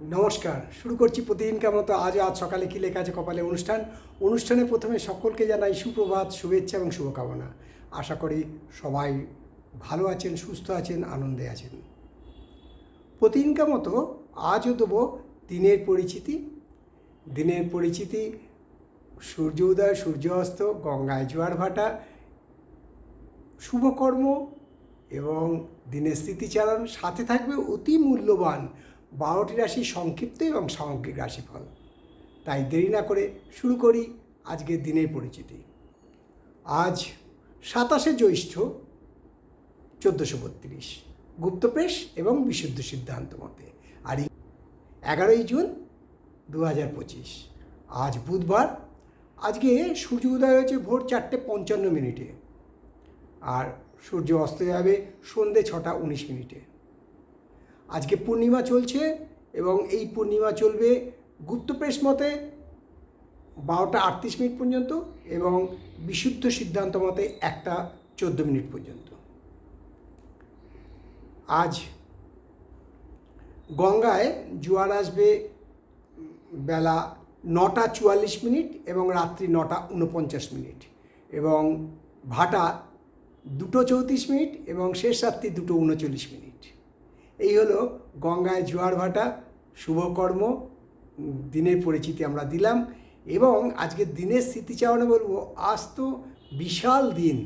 নমস্কার, শুরু করছি প্রতিদিনকার মতো আজ আজ সকালে কী লেখা আছে কপালে অনুষ্ঠান। অনুষ্ঠানে প্রথমে সকলকে জানাই সুপ্রভাত, শুভেচ্ছা এবং শুভকামনা। আশা করি সবাই ভালো আছেন, সুস্থ আছেন, আনন্দে আছেন। প্রতিদিনকার মতো আজও দেবো দিনের পরিচিতি। দিনের পরিচিতি, সূর্য উদয়, সূর্য অস্ত, গঙ্গায় জোয়ার ভাটা, শুভকর্ম এবং দিনের স্মৃতিচারণ, সাথে থাকবে অতি মূল্যবান বারোটি রাশি সংক্ষিপ্ত এবং সামগ্রিক রাশিফল। তাই দেরি না করে শুরু করি আজকের দিনের পরিচিতি। আজ সাতাশে জ্যৈষ্ঠ চোদ্দোশো বত্রিশ। গুপ্তপ্রেস এবং বিশুদ্ধ সিদ্ধান্ত মতে। আর এগারোই জুন দু হাজার পঁচিশ। আজ বুধবার। আজকে সূর্য উদয় হয়েছে ভোর চারটে পঞ্চান্ন মিনিটে। আর সূর্য অস্ত যাবে সন্ধে ছটা উনিশ মিনিটে। আজকে পূর্ণিমা চলছে এবং এই পূর্ণিমা চলবে গুপ্তপ্রেস মতে বারোটা আটত্রিশ মিনিট পর্যন্ত এবং বিশুদ্ধ সিদ্ধান্ত মতে একটা চোদ্দ মিনিট পর্যন্ত। আজ গঙ্গায় জোয়ার আসবে বেলা নটা চুয়াল্লিশ মিনিট এবং রাত্রি নটা উনপঞ্চাশ মিনিট এবং ভাটা দুটো চৌত্রিশ মিনিট এবং শেষ রাত্রি দুটো উনচল্লিশ মিনিট। এই হলো গঙ্গায় জোয়ার ভাটা, শুভকর্ম দিনের পরিচিতি আমরা দিলাম এবং আজকে দিনের স্মৃতিচারণে বলব, আজ তো বিশাল দিন,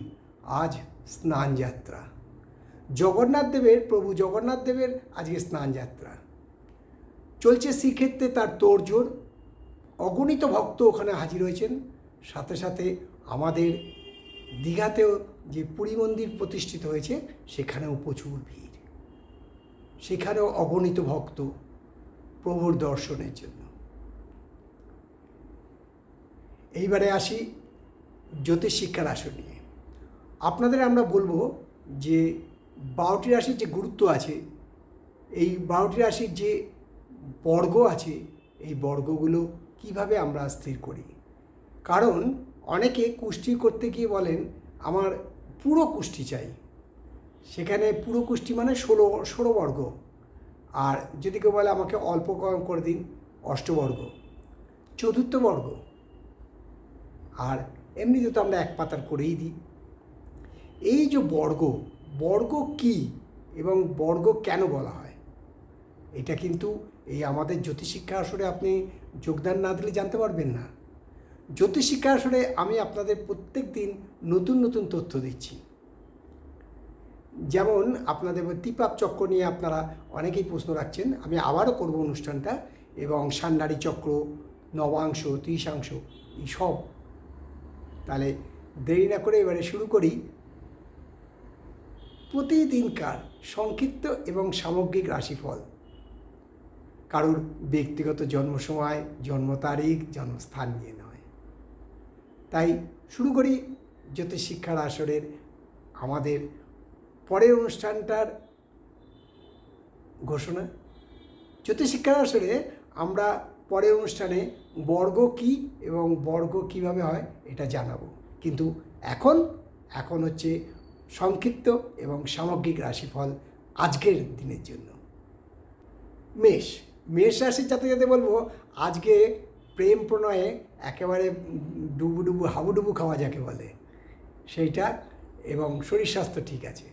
আজ স্নান যাত্রা জগন্নাথ দেবের, প্রভু জগন্নাথ দেবের আজকে স্নান যাত্রা চলছে শ্রীক্ষেত্রে তার তোড়জোড়, অগণিত ভক্ত ওখানে হাজির হয়েছেন, সাথে সাথে আমাদের দীঘাতেও যে পুরী মন্দির প্রতিষ্ঠিত হয়েছে, সেখানেও প্রচুর ভিড়। সেখানেও অগণিত ভক্ত প্রভুর দর্শনের জন্য। এইবারে আসি জ্যোতিষ শিক্ষার আসন নিয়ে। আপনাদের আমরা বলব যে বারোটি রাশির যে গুরুত্ব আছে, এই বারোটি রাশির যে বর্গ আছে, এই বর্গগুলো কীভাবে আমরা স্থির করি? কারণ অনেকে কুষ্টি করতে গিয়ে বলেন, আমার পুরো কুষ্টি চাই। সেখানে পুরো কুষ্টি মানে ষোলো ষোলো বর্গ। আর যদি কেউ বলে আমাকে অল্প কম করে দিন অষ্টবর্গ চতুর্থ বর্গ। আর এমনিতে তো আমরা এক পাতার করেই দিই। এই যে বর্গ বর্গ কি এবং বর্গ কেন বলা হয়? এটা কিন্তু এই আমাদের জ্যোতিষিক্ষা আসরে আপনি যোগদান না দিলে জানতে পারবেন না। জ্যোতিষিক্ষা আসরে আমি আপনাদের প্রত্যেক দিন নতুন নতুন তথ্য দিচ্ছি। যেমন আপনাদের ত্রিপাপ চক্র নিয়ে আপনারা অনেকেই প্রশ্ন রাখছেন, আমি আবারও করব অনুষ্ঠানটা এবং সান্নাড়ি চক্র, নবাংশ ত্রিশাংশ এই সব। তাহলে দেরি না করে এবারে শুরু করি। প্রতিদিনকার সংক্ষিপ্ত এবং সামগ্রিক রাশিফল। কারোর ব্যক্তিগত জন্ম সময় জন্ম তারিখ, জন্মস্থান নিয়ে নয়। তাই শুরু করি। জ্যোতিষ শিক্ষার আসরের আমাদের পরের অনুষ্ঠানটার ঘোষণা। জ্যোতিষ শিক্ষার আসরে আমরা পরের অনুষ্ঠানে বর্গ কি এবং বর্গ কীভাবে হয় এটা জানাব। কিন্তু এখন এখন হচ্ছে সংক্ষিপ্ত এবং সামগ্রিক রাশিফল আজকের দিনের জন্য। মেষ মেষ রাশির যাতে যাতে বলব, আজকে প্রেম প্রণয়ে একেবারে ডুবু ডুবু হাবুডুবু খাওয়া যাকে বলে, সেইটা এবং শরীর স্বাস্থ্য ঠিক আছে।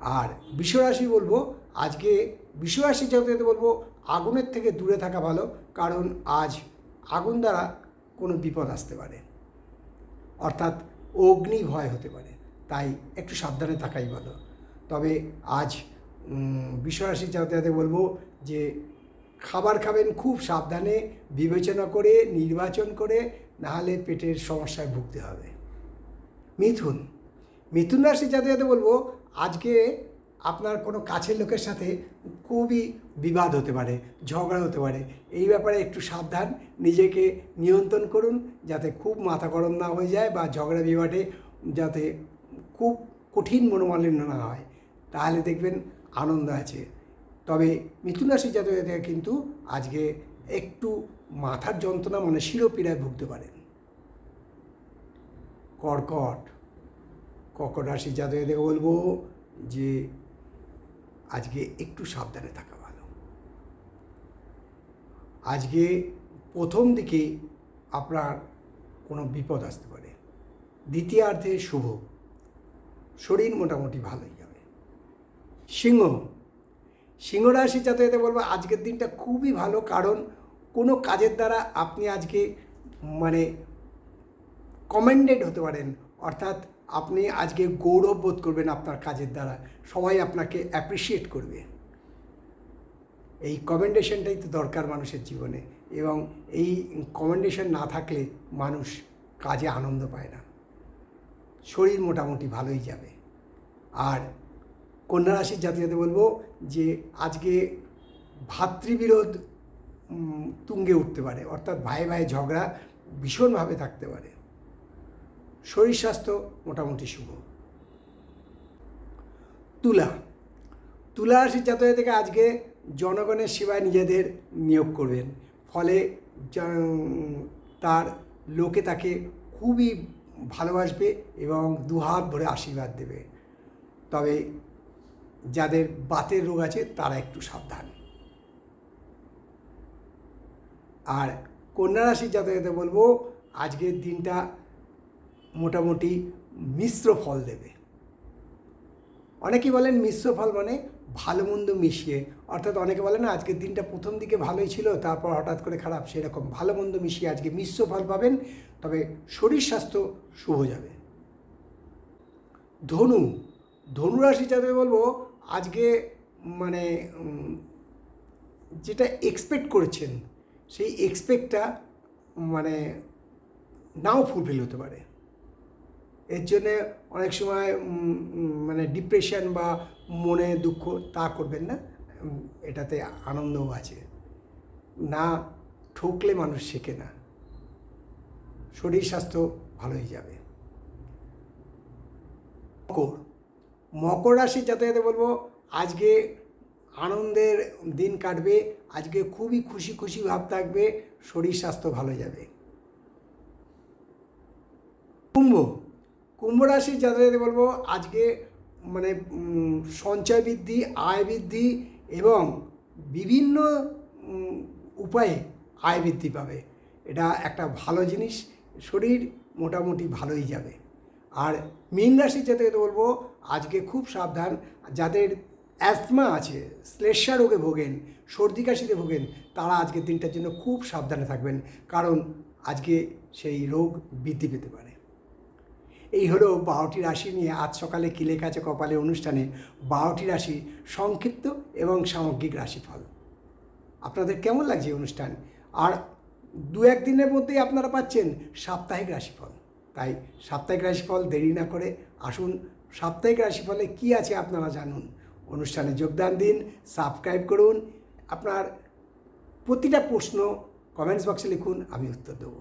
আর বিশ্বরাশি বলব, আজকে বিশ্বরাশি যাতে বলব, আগুনের থেকে দূরে থাকা ভালো, কারণ আজ আগুন দ্বারা কোনো বিপদ আসতে পারে। অর্থাৎ অগ্নি ভয় হতে পারে, তাই একটু সাবধানে থাকাই ভালো। তবে আজ বিশ্বরাশি যাতে যাতে বলব যে, খাবার খাবেন খুব সাবধানে, বিবেচনা করে, নির্বাচন করে, নাহলে পেটের সমস্যায় ভুগতে হবে। মিথুন মিথুন রাশি যাতে যাতে বলব আজকে আপনার কোনো কাছের লোকের সাথে খুবই বিবাদ হতে পারে, ঝগড়া হতে পারে। এই ব্যাপারে একটু সাবধান, নিজেকে নিয়ন্ত্রণ করুন যাতে খুব মাথা গরম না হয়ে যায় বা ঝগড়া বিবাদে যাতে খুব কঠিন মনোমালিন্য না হয়। তাহলে দেখবেন আনন্দ আছে। তবে মিথুন রাশি জাতকের কিন্তু আজকে একটু মাথার যন্ত্রণা মানে শিরোপীড়ায় ভুগতে পারেন। কর্কট কর্কট রাশি জাতকের বলব যে আজকে একটু সাবধানে থাকা ভালো। আজকে প্রথম দিকে আপনার কোনো বিপদ আসতে পারে। দ্বিতীয়ার্ধে শুভ। শরীর মোটামুটি ভালোই যাবে। সিংহ। সিংহ রাশি যাতে বলব, আজকের দিনটা খুবই ভালো কারণ কোনো কাজের দ্বারা আপনি আজকে মানে কমেন্ডেড হতে পারেন। অর্থাৎ আপনি আজকে গৌরব বোধ করবেন আপনার কাজের দ্বারা। সবাই আপনাকে অ্যাপ্রিসিয়েট করবে। এই কমেন্ডেশনটাই তো দরকার মানুষের জীবনে এবং এই কমেন্ডেশন না থাকলে মানুষ কাজে আনন্দ পায় না। শরীর মোটামুটি ভালোই যাবে। আর কন্যা রাশির জাতীয়তে বলব যে, আজকে ভাতৃবিরোধ তুঙ্গে উঠতে পারে। অর্থাৎ ভাই ভাই ঝগড়া ভীষণভাবে থাকতে পারে। শরীর স্বাস্থ্য মোটামুটি শুভ। তুলা। তুলা রাশির জাতক থেকে আজকে জনগণের সেবায় নিজেদের নিয়োগ করবেন। ফলে তার লোকে তাকে খুবই ভালোবাসবে এবং দুহাত ভরে আশীর্বাদ দেবে। তবে যাদের বাতের রোগ আছে, তারা একটু সাবধান। আর কন্যা রাশির জাতকতে বলব, আজকের দিনটা মোটামুটি মিশ্র ফল দেবে। অনেকেই বলেন মিশ্র ফল মানে ভালো মন্দ মিশিয়ে। অর্থাৎ অনেকে বলে না, আজকের দিনটা প্রথম দিকে ভালোই ছিল, তারপর হঠাৎ করে খারাপ, সেরকম। ভালো মন্দ মিশিয়ে আজকে মিশ্র ফল পাবেন, তবে শরীর স্বাস্থ্য শুভ যাবে। ধনু ধনু রাশি যাদের বলব, আজকে মানে যেটা এক্সপেক্ট করেছেন, সেই এক্সপেক্টটা মানে নাও ফুলফিল হতে পারে। এর জন্যে অনেক সময় মানে ডিপ্রেশন বা মনে দুঃখ তা করবেন না। এটাতে আনন্দও আছে। না ঠকলে মানুষ শেখে না। শরীর স্বাস্থ্য ভালোই যাবে। মকর। মকর রাশির যাতায়াতে বলব, আজকে আনন্দের দিন কাটবে, আজকে খুবই খুশি খুশি ভাব থাকবে, শরীর স্বাস্থ্য ভালো যাবে। কুম্ভ। কুম্ভ রাশির যাতায়াতে বলব, আজকে মানে সঞ্চয় বৃদ্ধি, আয় বৃদ্ধি এবং বিভিন্ন উপায়ে আয় বৃদ্ধি পাবে। এটা একটা ভালো জিনিস, শরীর মোটামুটি ভালোই যাবে। আর মীন রাশির যাতায়াতে বলব, আজকে খুব সাবধান, যাদের অ্যাসমা আছে, শ্লেষ্মা রোগে ভোগেন, সর্দি কাশিতে ভোগেন, তারা আজকের দিনটার জন্য খুব সাবধানে থাকবেন, কারণ আজকে সেই রোগ বৃদ্ধি পেতে পারে। এই হলো বারোটি রাশি নিয়ে আজ সকালে কিলে কাছে কপালে অনুষ্ঠানে? বারোটি রাশি সংক্ষিপ্ত এবং সামগ্রিক রাশিফল। আপনাদের কেমন লাগছে অনুষ্ঠান? আর দু এক দিনের মধ্যেই আপনারা পাচ্ছেন সাপ্তাহিক রাশিফল। তাই সাপ্তাহিক রাশিফল দেরি না করে আসুন, সাপ্তাহিক রাশিফলে কি আছে আপনারা জানুন। অনুষ্ঠানে যোগদান দিন, সাবস্ক্রাইব করুন। আপনার প্রতিটা প্রশ্ন কমেন্টস বক্সে লিখুন, আমি উত্তর দেবো।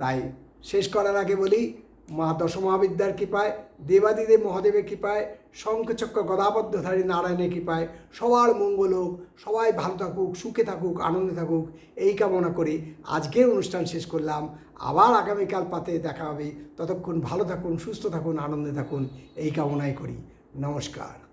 তাই শেষ করার আগে বলি মা দশমহাবিদ্যার কৃপায়, দেবাদিদেব মহাদেবের কৃপায়, শঙ্খচক্র গদাবদ্ধধারী নারায়ণের কৃপায়, সবার মঙ্গল হোক, সবাই ভালো থাকুক, সুখে থাকুক, আনন্দে থাকুক, এই কামনা করে। আজকের অনুষ্ঠান শেষ করলাম। আবার আগামীকাল পাতে দেখা হবে। ততক্ষণ ভালো থাকুন, সুস্থ থাকুন, আনন্দে থাকুন, এই কামনাই করি। নমস্কার।